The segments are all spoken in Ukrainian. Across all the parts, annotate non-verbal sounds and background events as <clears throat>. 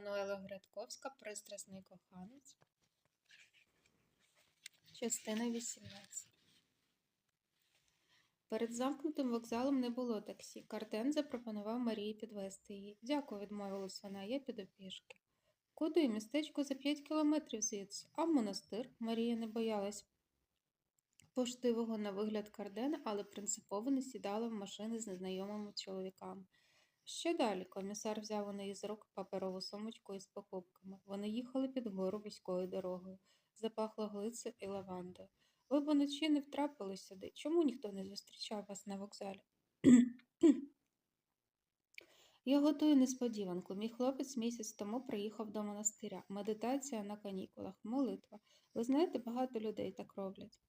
Еммануела Грядковська Пристрасний коханець. Частина 18. Перед замкнутим вокзалом не було таксі. Карден запропонував Марії підвезти її. Дякую, відмовилась вона, я піду пішки. Куди? Містечко за п'ять кілометрів звідси, а в монастир. Марія не боялась поштивого на вигляд Кардена, але принципово не сідала в машини з незнайомими чоловіками. Ще далі комісар взяв у неї з рук паперову сумочку із покупками. Вони їхали під гору вузькою дорогою. Запахло глицею і лавандою. Ви б уночі не втрапили сюди. Чому ніхто не зустрічав вас на вокзалі? <clears throat> Я готую несподіванку. Мій хлопець місяць тому приїхав до монастиря. Медитація на канікулах, молитва. Ви знаєте, багато людей так роблять.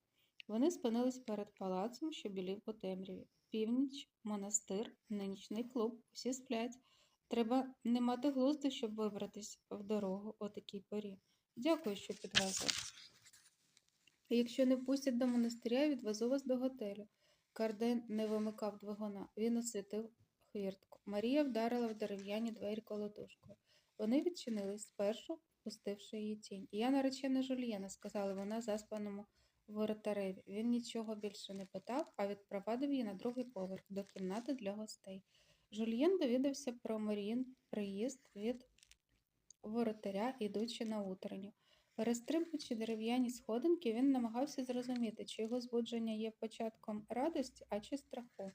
Вони спинились перед палацом, що білів у темряві. Північ, монастир, нинішній клуб, усі сплять. Треба не мати глузду, щоб вибратись в дорогу о такій порі. Дякую, що підвезли. Якщо не впустять до монастиря, відвезу вас до готелю. Карден не вимикав двигуна. Він освітив хвіртку. Марія вдарила в дерев'яні двері колотушкою. Вони відчинились спершу, впустивши її тінь. Я наречена Жульєна, сказала вона заспаному воротареві. Він нічого більше не питав, а відпровадив її на другий поверх до кімнати для гостей. Жульєн довідався про Маріїн приїзд від воротаря, ідучи на утренню. Перестрибуючи дерев'яні сходинки, він намагався зрозуміти, чи його збудження є початком радості, а чи страху.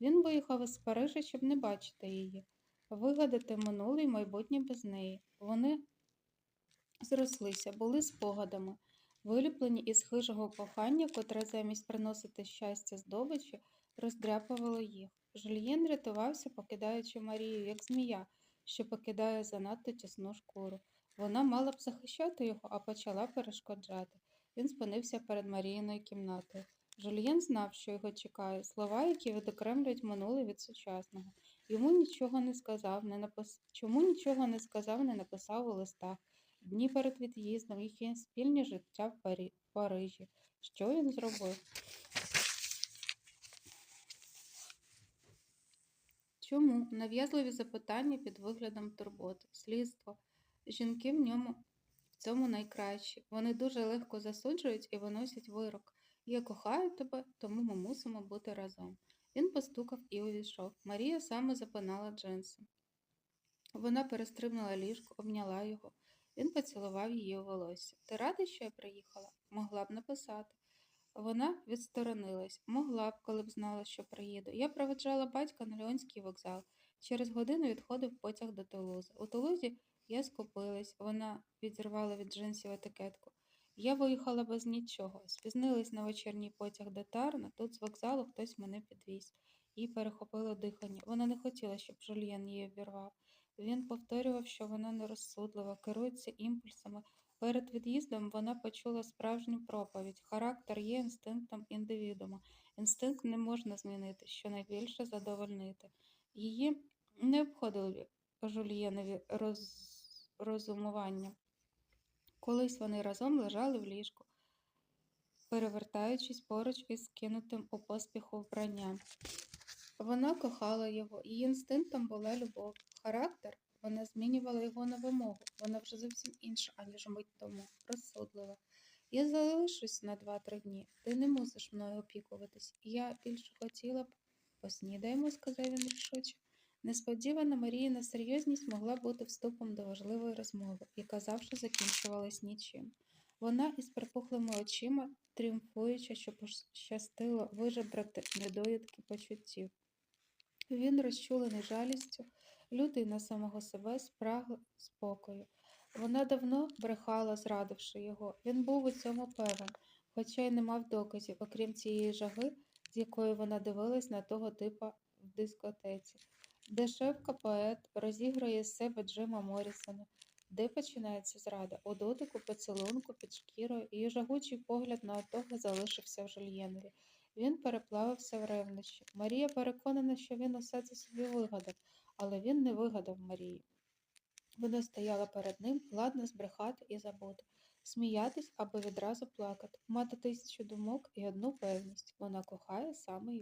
Він виїхав із Парижа, щоб не бачити її, вигадати минуле й майбутнє без неї. Вони зрослися, були спогадами, виліплені із хижого кохання, котре замість приносити щастя здобичі, роздряпувало їх. Жульєн рятувався, покидаючи Марію, як змія, що покидає занадто тісну шкуру. Вона мала б захищати його, а почала перешкоджати. Він спинився перед Маріїною кімнатою. Жульєн знав, що його чекає, слова, які відокремлюють минуле від сучасного. Йому нічого не сказав, не напис... Чому нічого не сказав, не написав у листах. Дні перед від'їздом, їхнє спільне життя в. Парижі. Що він зробив? Чому? Нав'язливі запитання під виглядом турботи, слідство. Жінки в ньому в цьому найкращі. Вони дуже легко засуджують і виносять вирок. Я кохаю тебе, тому ми мусимо бути разом. Він постукав і увійшов. Марія саме запинала джинси. Вона перестрибнула ліжко, обняла його. Він поцілував її у волосся. Ти радий, що я приїхала? Могла б написати. Вона відсторонилась. Могла б, коли б знала, що приїду. Я проведжала батька на Леонський вокзал. Через годину відходив потяг до Тулузи. У Тулузі я скупилась. Вона відірвала від джинсів етикетку. Я виїхала без нічого. Спізнилась на вечірній потяг до Тарна. Тут з вокзалу хтось мене підвіз. Їй перехопило дихання. Вона не хотіла, щоб Жульєн її обірвав. Він повторював, що вона нерозсудлива, керується імпульсами. Перед від'їздом вона почула справжню проповідь. Характер є інстинктом індивідуума. Інстинкт не можна змінити, щонайбільше задовольнити. Її не обходили жульєнові роз... розумування. Колись вони разом лежали в ліжку, перевертаючись поруч із кинутим у поспіху вбранням. Вона кохала його, її інстинктом була любов. Характер вона змінювала його на вимогу. Вона вже зовсім інша, аніж мить тому, розсудлива. Я залишусь на два-три дні. Ти не мусиш мною опікуватись. Я більше хотіла б. Поснідаємо, сказав він рішуче. Несподівана Маріїна серйозність могла бути вступом до важливої розмови, яка завжди закінчувалась нічим. Вона із припухлими очима, тріумфуючи, що пощастило вижебрати недоїдки почуттів. Він, розчулений жалістю, лютий на самого себе, спрагли спокою. Вона давно брехала, зрадивши його. Він був у цьому певен, хоча й не мав доказів, окрім цієї жаги, з якою вона дивилась на того типа в дискотеці. Дешевка поет розіграє з себе Джима Моррісона. Де починається зрада? У дотику, поцілунку, під шкірою, її жагучий погляд на отого залишився в жульєнові. Він переплавився в ревнощі. Марія переконана, що він усе це собі вигадав, але він не вигадав Марії. Вона стояла перед ним, ладна збрехати і забути, сміятись або відразу плакати, мати тисячу думок і одну певність вона кохає саме його.